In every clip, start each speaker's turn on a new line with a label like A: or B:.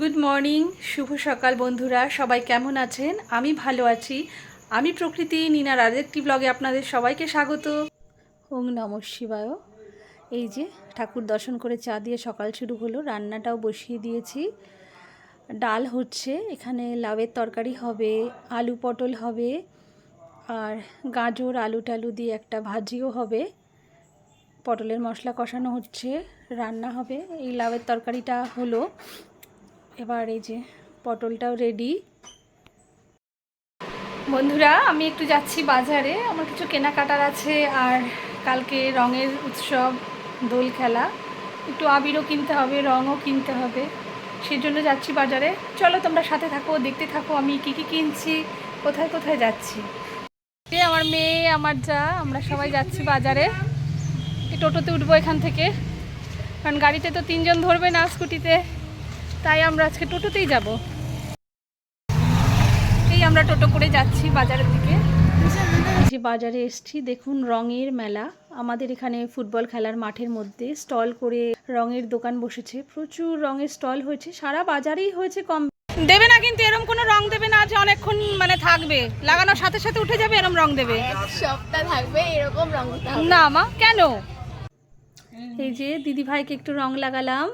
A: Good morning শুভ সকাল বন্ধুরা, সবাই কেমন আছেন? আমি ভালো আছি। আমি প্রকৃতি নিনার আরেকটি ব্লগে আপনাদের সবাইকে স্বাগত। ওং নম শিবায়। এই যে ঠাকুর দর্শন করে চা দিয়ে সকাল শুরু হলো, রান্নাটাও বসিয়ে দিয়েছি। ডাল হচ্ছে, এখানে লাউয়ের তরকারি হবে, আলু পটল হবে, আর গাজর, আলু টালু দিয়ে একটা ভাজিও হবে। পটলের মশলা কষানো হচ্ছে, রান্না হবে। এই লাউয়ের তরকারিটা হলো। এবার এই যে পটলটাও রেডি বন্ধুরা, আমি একটু যাচ্ছি বাজারে। আমার কিছু কেনাকাটার আছে আর কালকে রঙের উৎসব, দোল খেলা। একটু আবিরও কিনতে হবে, রঙও কিনতে হবে। সেই জন্য যাচ্ছি বাজারে। চলো তোমরা সাথে থাকো, দেখতে থাকো আমি কী কী কিনছি, কোথায় কোথায় যাচ্ছি। আমার মেয়ে, আমার যা, আমরা সবাই যাচ্ছি বাজারে। টোটোতে উঠবো এখান থেকে। কারণ গাড়িতে তো তিনজন ধরবে না স্কুটিতে। তাই আমরা আজকে টোটোতেই যাব। এই আমরা টোটো করে যাচ্ছি বাজারের দিকে। যে বাজারে এসছি দেখুন রঙের মেলা। আমাদের এখানে ফুটবল খেলার মাঠের মধ্যে স্টল করে রঙের দোকান বসেছে। প্রচুর রঙের স্টল হয়েছে সারা বাজারেই হয়েছে কম। দেবে না কিন্তু এরকম কোনো রং দেবে না যে অনেকক্ষণ মানে থাকবে। লাগানোর সাথে সাথে উঠে যাবে এরকম রং দেবে।
B: সপ্তাহ থাকবে এরকম রং
A: না মা কেন? এই যে দিদি ভাইকে একটু রং লাগালাম।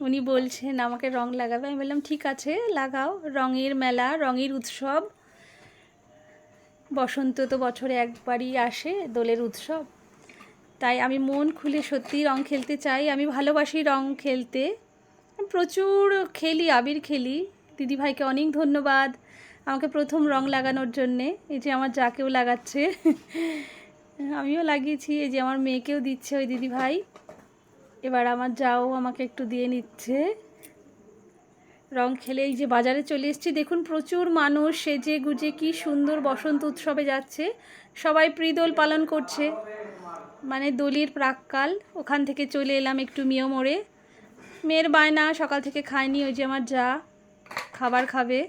A: উনি বলছেন, আমাকে রং লাগাবে। আমি বললাম, ঠিক আছে, লাগাও। রঙের মেলা, রঙের উৎসব। বসন্ত তো বছরে একবারই আসে দোলের উৎসব। তাই আমি মন খুলে সত্যি রং খেলতে চাই। আমি ভালোবাসি রং খেলতে। প্রচুর খেলি, আবির খেলি। দিদিভাইকে অনেক ধন্যবাদ আমাকে প্রথম রং লাগানোর জন্যে। এই যে আমার যাকেও লাগাচ্ছে, আমিও লাগিয়েছি। এই যে আমার মেয়েকেও দিচ্ছে ওই দিদিভাই এবার আমার যাও, আমাকে একটু দিয়ে নিচ্ছে। রং খেলে এই যে বাজারে চলে এসেছি, দেখুন প্রচুর মানুষ সেজে গুজে কি সুন্দর বসন্ত উৎসবে যাচ্ছে। সবাই প্রিদোল পালন করছে। মানে দোলির প্রাককাল, ওখান থেকে চলে এলাম একটু মিও মোড়ে। মেয়ের বায়না, সকাল থেকে খায়নি, ওই যে আমার যা খাবার খাবে।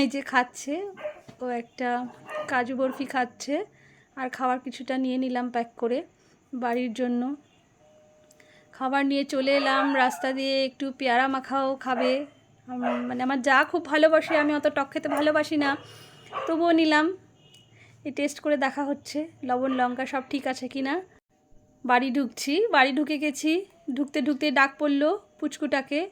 A: এই যে খাচ্ছে, ও একটা কাজু বরফি খাচ্ছে। আর খাবার কিছুটা নিয়ে নিলাম প্যাক করে বাড়ির জন্য। খাবার নিয়ে চলে এলাম, রাস্তা দিয়ে একটু পেয়ারা মাখাও খাবে। মানে আমার যা খুব ভালোবাসে, আমি অত টক খেতে ভালোবাসি না। তবুও নিলাম। এই টেস্ট করে দেখা হচ্ছে, লবণ, লঙ্কা সব ঠিক আছে কি না। বাড়ি ঢুকছি, বাড়ি ঢুকে গেছি। ঢুকতে ঢুকতে ডাক পড়ল পুচকুটাকে।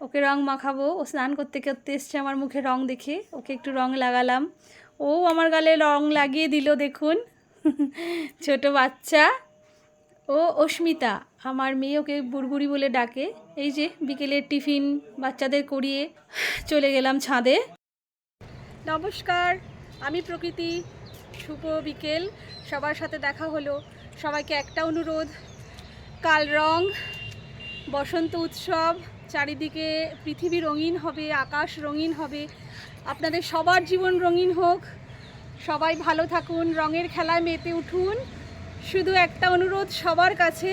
A: ওকে রং মাখাবো। ও স্নান করতে করতে এসছে আমার মুখে রং দেখে। ওকে একটু রং লাগালাম। ও আমার গালে রং লাগিয়ে দিল, দেখুন। ছোট বাচ্চা। ও অস্মিতা, আমার মেয়ে ওকে বুড়বুড়ি বলে ডাকে। এই যে বিকেলের টিফিন বাচ্চাদের করিয়ে চলে গেলাম ছাদে। নমস্কার, আমি প্রকৃতি। শুভ বিকেল, সবার সাথে দেখা হলো। সবাইকে একটা অনুরোধ, কাল রং, বসন্ত উৎসব, চারিদিকে পৃথিবী রঙিন হবে, আকাশ রঙিন হবে। আপনাদের সবার জীবন রঙিন হোক। সবাই ভালো থাকুন, রঙের খেলায় মেতে উঠুন। শুধু একটা অনুরোধ সবার কাছে।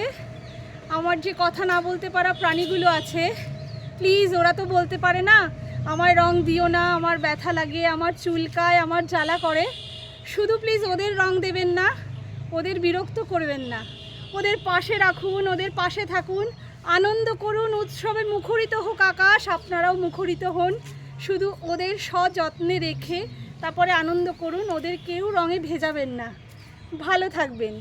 A: আমার যে কথা না বলতে পারা প্রাণীগুলো আছে প্লিজ ওরা তো বলতে পারে না আমায় রং দিও না, আমার ব্যথা লাগে, আমার চুলকায় আমার জ্বালা করে। শুধু প্লিজ ওদের রং দেবেন না, ওদের বিরক্ত করবেন না। ওদের পাশে রাখুন, ওদের পাশে থাকুন, আনন্দ করুন, উৎসবে মুখরিত হোক আকাশ, আপনারাও মুখরিত হন। শুধু ওদের সযত্নে রেখে তারপরে আনন্দ করুন, ওদের কেউ রঙে ভেজাবেন না। ভালো থাকবেন।